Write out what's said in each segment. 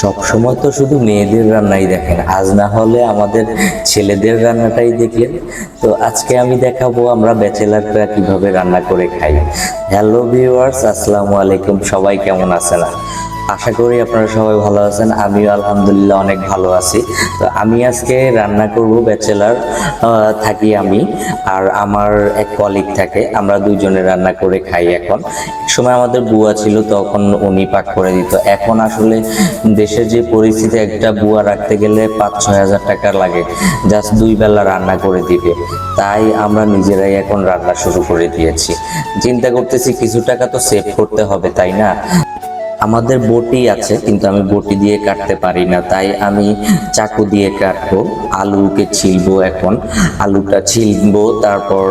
সব সময় তো শুধু মেয়েদের রান্নাই দেখেন। আজ না হলে আমাদের ছেলেদের রান্নাটাই দেখলেন। তো আজকে আমি দেখাবো আমরা ব্যাচেলাররা কীভাবে রান্না করে খাই। হ্যালো ভিউয়ার্স, আসসালামু আলাইকুম। সবাই কেমন আছেন? আশা করি আপনারা সবাই ভালো আছেন। আমিও আলহামদুলিল্লাহ অনেক ভালো আছি। তো আমি আজকে রান্না করব ব্যাচেলার থাকি আমি আর আমার এক কলিগ থাকে। আমরা দুইজনে রান্না করে খাই এখন। এক সময় আমাদের বুয়া ছিল, তখন উনি পাক করে দিত। এখন আসলে দেশের যে পরিস্থিতি, একটা বুয়া রাখতে গেলে পাঁচ ছয় হাজার টাকা লাগে। জাস্ট দুই বেলা রান্না করে দিবে। তাই আমরা নিজেরাই এখন রান্না শুরু করে দিয়েছি। চিন্তা করতেছি, কিছু টাকা তো সেভ করতে হবে, তাই না? আমাদের বটি আছে, কিন্তু আমি বটি দিয়ে কাটতে পারি না। তাই আমি চাকু দিয়ে কাটবো, আলুকে ছিলবো এখন, আলুটা ছিলবো, তারপর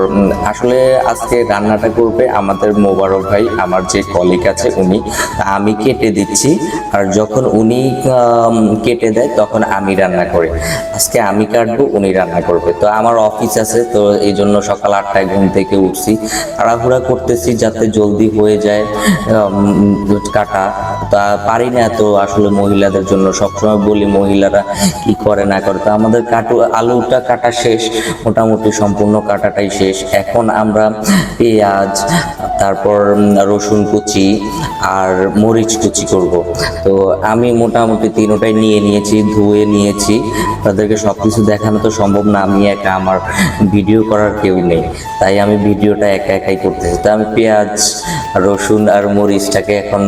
আসলে আজকে রান্নাটা করবে আমাদের মোবারক ভাই, আমার যে কলিগ আছে উনি। আমি কেটে দিচ্ছি, আর যখন উনি কেটে দেয়, তখন আমি রান্না করি। আজকে আমি কাটবো, উনি রান্না করবে। তো আমার অফিস আছে, তো এই জন্য সকাল আটটায় ঘুম থেকে উঠছি। তাড়াহুড়া করতেছি যাতে জলদি হয়ে যায় কাটা। তা পারি না তো আসলে মহিলাদের জন্য। সবসময় বলি, মহিলারা কি করে না করে। তো আমাদের কাটু, আলুটা কাটা শেষ, মোটামুটি সম্পূর্ণ কাটাটাই শেষ। এখন আমরা পেঁয়াজ, তারপর রসুন কুচি আর মরিচ কুচি করব। তো আমি মোটামুটি তিনোটাই নিয়ে নিয়েছি, ধুয়ে নিয়েছি। তাদেরকে সব কিছু দেখানো তো সম্ভব না, আমি একা, আমার ভিডিও করার কেউ নেই। তাই আমি ভিডিওটা একা একাই করতেছি। তো আমি পেঁয়াজ, রসুন আর মরিচটাকে এখন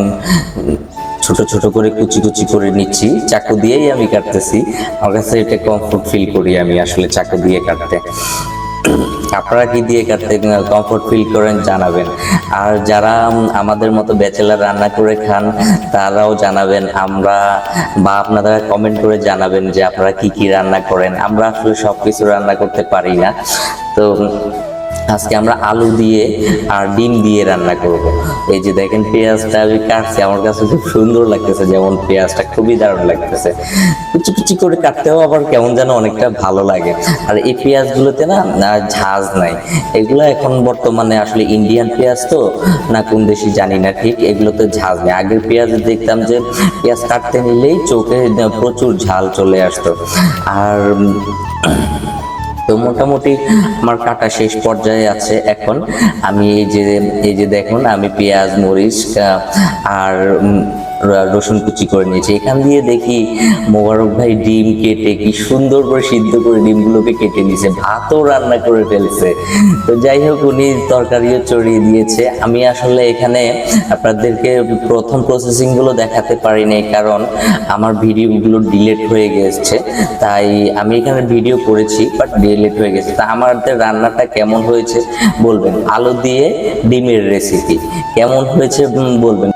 ছোট ছোট করে কুচি কুচি করে নিচ্ছি। চাকু দিয়েই আমি কাটতেছি। আমার কাছে এটা কমফোর্ট ফিল করি আমি আসলে চাকু দিয়ে কাটতে। আপনারা কি দিয়ে কাটতে কমফোর্ট ফিল করেন, জানাবেন। আর যারা আমাদের মতো ব্যাচেলার রান্না করে খান, তারাও জানাবেন। আমরা বা আপনারা কমেন্ট করে জানাবেন যে আপনারা কি কি রান্না করেন। আমরা আসলে সব কিছু রান্না করতে পারি না। তো আজকে আমরা আলু দিয়ে আর ডিম দিয়ে রান্না করব। এই যে দেখেন পেঁয়াজটা আমি কাটছি, আমার কাছে খুব সুন্দর লাগতেছে, যেমন পেঁয়াজটা খুবই দারুণ লাগতেছে। কুচি কুচি করে কাটতেও আবার কেমন যেন অনেকটা ভালো লাগে। আর এই পেঁয়াজগুলোতে না ঝাঁজ নাই। এগুলো এখন বর্তমানে আসলে ইন্ডিয়ান পেঁয়াজ তো, না কোন দেশি জানি না ঠিক, এগুলোতে ঝাঁজ নেই। আগের পেঁয়াজ দেখতাম যে পেঁয়াজ কাটতে নিলেই চোখে প্রচুর ঝাল চলে আসতো। আর তো মোটামুটি আমার কাটা শেষ পর্যায়ে আছে এখন। আমি এই যে এই যে দেখুন, আমি পেঁয়াজ, মরিচ আর রসুন কুচি করে নিয়েছি। এখান দিয়ে দেখি মোবারক ভাই ডিম কেটে কি সুন্দর করে সিদ্ধ করে ডিমগুলোকে কেটে নিয়েছে, ভাতও রান্না করে ফেলছে। তো যাই হোক, উনি তরকারিও চড়িয়ে দিয়েছে। আমি আসলে এখানে আপনাদেরকে প্রথম প্রসেসিংগুলো দেখাতে পারিনি কারণ আমার ভিডিওগুলো ডিলেট হয়ে গেছে। তাই আমি এখানে ভিডিও করেছি বাট ডিলেট হয়ে গেছে। তা আমাদের রান্নাটা কেমন হয়েছে বলবেন? আলু দিয়ে ডিমের রেসিপি কেমন হয়েছে বলবেন?